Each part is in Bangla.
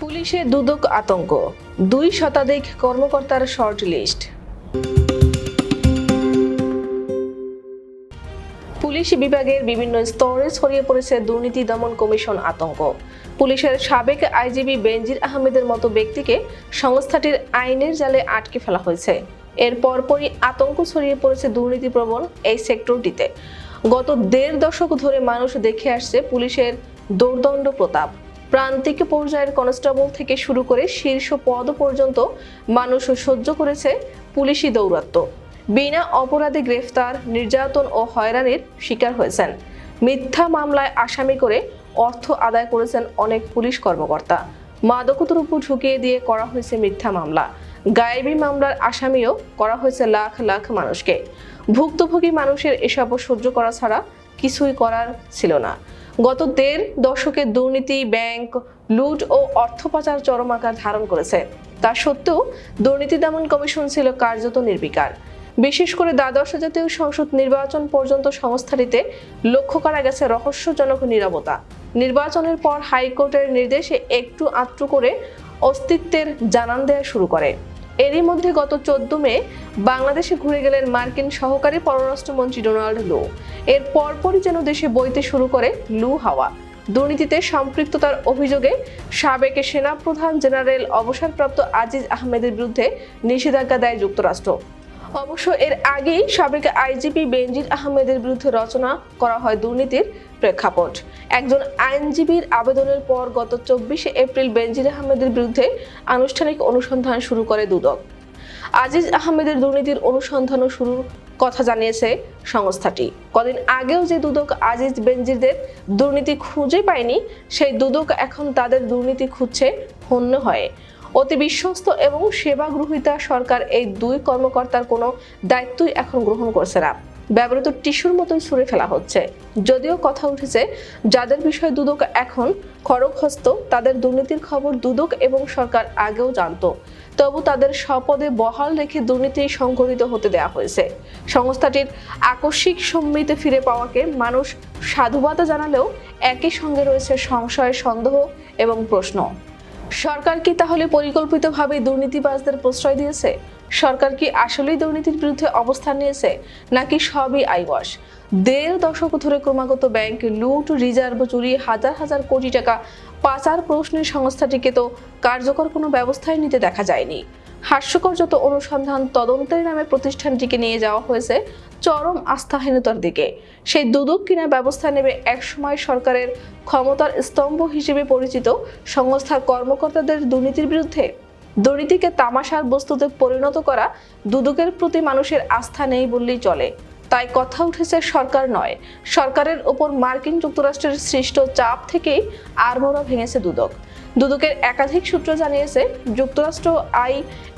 পুলিশে দুদক আতঙ্ক। দুই শতাধিক কর্মকর্তার শর্ট লিস্ট পুলিশ বিভাগের বিভিন্ন স্তরে ছড়িয়ে পড়েছে দুর্নীতি দমন কমিশন আতঙ্ক। পুলিশের সাবেক আইজিবি বেনজির আহমেদের মতো ব্যক্তিকে সংস্থাটির আইনের জালে আটকে ফেলা হয়েছে। এর পরপরই আতঙ্ক ছড়িয়ে পড়েছে দুর্নীতিপ্রবণ এই সেক্টরটিতে। গত দেড় দশক ধরে মানুষ দেখে আসছে পুলিশের দৌর্দণ্ড প্রতাপ। প্রান্তিক পর্যায়ের কনস্টেবল থেকে শুরু করে শীর্ষ পদ পর্যন্ত মানুষ সহ্য করেছে পুলিশি দৌরাত্ম্য বিনা অপরাধে গ্রেফতার, নির্যাতন ও হয়রানির শিকার হয়েছেন। মিথ্যা মামলায় আসামি করে অর্থ আদায় করেছেন অনেক পুলিশ কর্মকর্তা। মাদকদ্রব্য ঢুকিয়ে দিয়ে করা হয়েছে মিথ্যা মামলা। গায়েবী মামলার আসামিও করা হয়েছে লাখ লাখ মানুষকে। ভুক্তভোগী মানুষের এসব সহ্য করা ছাড়া কিছুই করার ছিল না। গত দেড় দশকে দুর্নীতি, ব্যাংক, লুট ও অর্থ পাচার চরম আকার ধারণ করেছে। তা সত্ত্বেও দুর্নীতি দমন কমিশন ছিল কার্যত নির্বিকার। বিশেষ করে দ্বাদশ জাতীয় সংসদ নির্বাচন পর্যন্ত সংস্থাটিতে লক্ষ্য করা গেছে রহস্যজনক নিরবতা। নির্বাচনের পর হাইকোর্টের নির্দেশে একটু আত্রু করে অস্তিত্বের জানান দেওয়া শুরু করে। এরই মধ্যে গত চোদ্দ মে বাংলাদেশে ঘুরে গেলেন মার্কিন সহকারী পররাষ্ট্রমন্ত্রী ডোনাল্ড লু। এর পরপরই যেন দেশে বইতে শুরু করে লু হাওয়া। দুর্নীতিতে সম্পৃক্ততার অভিযোগে সাবেক সেনাপ্রধান জেনারেল অবসরপ্রাপ্ত আজিজ আহমেদের বিরুদ্ধে নিষেধাজ্ঞা দেয় যুক্তরাষ্ট্র। অবশ্য এর আগেই সাবেক আইজিপি বেনজির আহমেদের বিরুদ্ধে রচনা করা হয় দুর্নীতির প্রেক্ষাপট। একজন আইনজীবীর আবেদনের পর গত চব্বিশে এপ্রিল বেনজির আহমেদের বিরুদ্ধে আনুষ্ঠানিক অনুসন্ধান শুরু করে দুদক। আজিজ আহমেদের দুর্নীতির অনুসন্ধানও শুরুর কথা জানিয়েছে সংস্থাটি। কদিন আগেও যে দুদক আজিজ বেনজিরদের দুর্নীতি খুঁজে পায়নি, সেই দুদক এখন তাদের দুর্নীতি খুঁজছে হন্য হয়ে। অতি বিশ্বস্ত এবং সেবা গ্রহীতা সরকার এই দুই কর্মকর্তার কোনো দায়িত্বই এখন গ্রহণ করছে না। ব্যবহৃত টিস্যুর মতোই ছুঁড়ে ফেলা হচ্ছে। যদিও কথা উঠেছে, যাদের বিষয়ে দুদক এখন খড়গহস্ত, তাদের দুর্নীতির খবর দুদক এবং সরকার আগেও জানতো। তবু তাদের স্বপদে বহাল রেখে দুর্নীতি সংঘটিত হতে দেওয়া হয়েছে। সংস্থাটির আকস্মিক সম্মিতে ফিরে পাওয়াকে মানুষ সাধুবাদা জানালেও একই সঙ্গে রয়েছে সংশয়, সন্দেহ এবং প্রশ্ন। সরকার কি তাহলে পরিকল্পিতভাবে দুর্নীতিবাজদের প্রশ্রয় দিয়েছে? সরকার কি আসলেই দুর্নীতির বিরুদ্ধে অবস্থান নিয়েছে? নাকি সবই আইওয়াশ? দেড় দশক ধরে ক্রমাগত ব্যাংক লুট, রিজার্ভ চুরি, হাজার হাজার কোটি টাকা পাচার প্রশ্নের সংস্থাটিকে তো কার্যকর কোনো ব্যবস্থাই নিতে দেখা যায়নি। হাস্যকর যত অনুসন্ধান তদন্তের নামে প্রতিষ্ঠানটিকে নিয়ে যাওয়া হয়েছে, চরম আস্থাহীনতার দিকে। সেই দুদক কিনা ব্যবস্থা নেবে একসময় সরকারের ক্ষমতার স্তম্ভ হিসেবে পরিচিত সংস্থার কর্মকর্তাদের দুর্নীতির বিরুদ্ধে। দুর্নীতিকে তামাশার বস্তুতে পরিণত করা দুদকের প্রতি মানুষের আস্থা নেই বললেই চলে। তাই কথা উঠেছে সরকার নয়। সরকারের ওপর মার্কিন যুক্তরাষ্ট্রের সৃষ্ট চাপ থেকেই আড়মোড়া ভেঙেছে দুদক। দুদকের একাধিক সূত্র জানিয়েছে, যুক্তরাষ্ট্র আই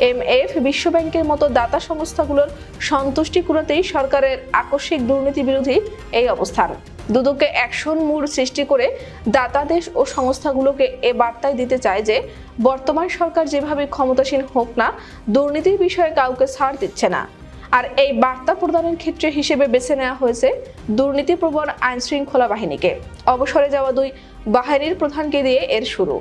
এম এফ বিশ্বব্যাংকের মতো দাতা সংস্থাগুলোর সন্তুষ্টি কুড়াতেই সরকারের আকস্মিক দুর্নীতি বিরোধী এই অবস্থান। দুদককে অ্যাকশন মুড সৃষ্টি করে দাতা দেশ ও সংস্থাগুলোকে এ বার্তায় দিতে চায় যে, বর্তমান সরকার যেভাবে ক্ষমতাসীন হোক না, দুর্নীতির বিষয়ে কাউকে ছাড় দিচ্ছে না। আর এই বার্তা প্রদানের ক্ষেত্রে হিসেবে বেছে নেওয়া হয়েছে দুর্নীতিপ্রবণ আইন শৃঙ্খলা বাহিনীকে। অবসরে যাওয়া দুই বাহিনীর প্রধানকে দিয়ে এর শুরু।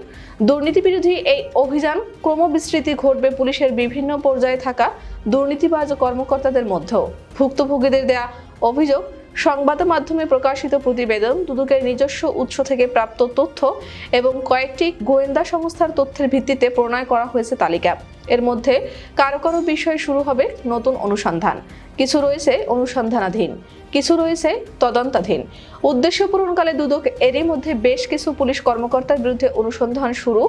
দুর্নীতি বিরোধী এই অভিযান ক্রমবিস্তৃতি ঘটবে পুলিশের বিভিন্ন পর্যায়ে থাকা দুর্নীতিবাজ কর্মকর্তাদের মধ্যেও। ভুক্তভোগীদের দেয়া অভিযোগ, সংবাদ মাধ্যমে প্রকাশিত প্রতিবেদন, দুদুকের নিজস্ব উৎস থেকে প্রাপ্ত তথ্য এবং কয়েকটি গোয়েন্দা সংস্থার তথ্যের ভিত্তিতে প্রণয় করা হয়েছে তালিকা। এর মধ্যে কারও কারও বিষয়ে শুরু হবে নতুন অনুসন্ধান। কিছু রয়েছে অনুসন্ধানাধীন, কিছু রয়েছে তদন্তাধীন। উদ্দেশ্য পূরণকালে দুদক এরই মধ্যে বেশ কিছু পুলিশ কর্মকর্তার বিরুদ্ধে অনুসন্ধান শুরু,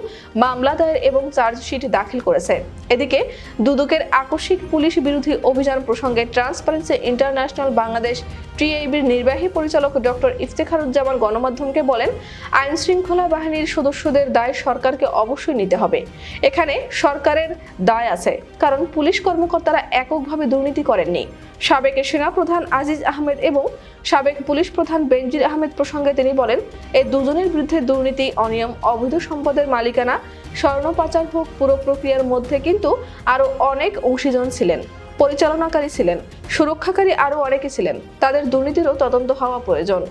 মামলা দায়ের এবং চার্জশিট দাখিল করেছে। এদিকে দুদকের আকস্মিক পুলিশ বিরোধী অভিযান প্রসঙ্গে ট্রান্সপারেন্সি ইন্টারন্যাশনাল বাংলাদেশ টিআইবির নির্বাহী পরিচালক ডক্টর ইফতেখারুজ্জামান গণমাধ্যমকে বলেন আইন শৃঙ্খলা বাহিনীর সদস্যদের দায় সরকারকে অবশ্যই নিতে হবে। এখানে সরকারের দায় আছে, কারণ পুলিশ কর্মকর্তারা এককভাবে দুর্নীতি করেননি। সাবেক সেনাপ্রধান আজিজ আহমেদ এবং সাবেক পুলিশ প্রধান বেনজির আহমেদ প্রসঙ্গে তিনি বলেন এই দুজনের বিরুদ্ধে দুর্নীতি, অনিয়ম, অবৈধ সম্পদের মালিকানা, স্বর্ণ পাচার হোক, পুরো প্রক্রিয়ার মধ্যে কিন্তু আরও অনেক অংশীজন ছিলেন, পরিচালনাকারী ছিলেন, সুরক্ষাকারী আরও অনেকে ছিলেন। তাদের দুর্নীতিরও তদন্ত হওয়া প্রয়োজন।